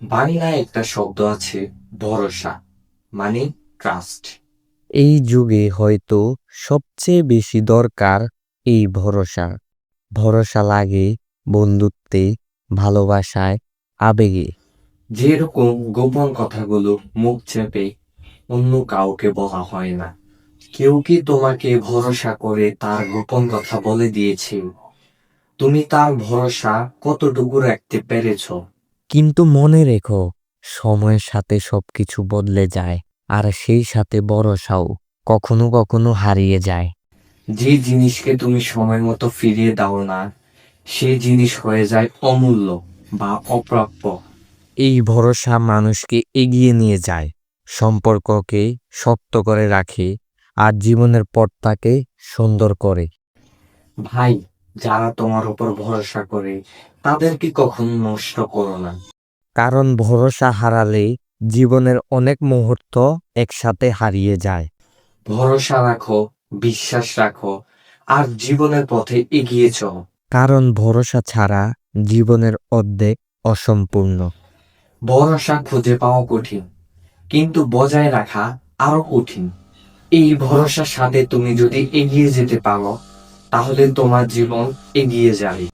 বাংলায় একটা শব্দ আছে ভরসা মানে ট্রাস্ট এই যুগে হয়তো সবচেয়ে বেশি দরকার এই ভরসা। ভরসা লাগে বন্ধুত্বে ভালোবাসায় আবেগে। যেরকম গোপন কথাগুলো মুখ চেপে অন্য কাউকে বলা হয় না। কেউ কি তোমাকে ভরসা করে তার গোপন কথা বলে দিয়েছে? তুমি তার ভরসা কতটুকু রাখতে পেরেছ? কিন্তু মনে রেখো সময়ের সাথে সবকিছু বদলে যায় আর সেই সাথে ভরসাও কখনো কখনো হারিয়ে যায়। যে জিনিসকে তুমি সময় মতো ফিরিয়ে দাও না সেই জিনিস হয়ে যায় অমূল্য বা অপ্রাপ্য। এই ভরসা মানুষকে এগিয়ে নিয়ে যায় সম্পর্ককে শক্ত করে রাখে আর জীবনের পথটাকে সুন্দর করে। ভাই যারা তোমার উপর ভরসা করে তাদেরকে কখনো নষ্ট করো না। কারণ ভরসা হারালে জীবনের অনেক মুহূর্ত একসাথে হারিয়ে যায়। ভরসা রাখো বিশ্বাস রাখো আর জীবনের পথে এগিয়ে চলো। কারণ ভরসা ছাড়া জীবনের অর্ধেক অসম্পূর্ণ। ভরসা খুঁজে পাওয়া কঠিন কিন্তু বজায় রাখা আরও কঠিন। এই ভরসার সাথে তুমি যদি এগিয়ে যেতে পারো তাহলে তোমার জীবন এগিয়ে যাবে।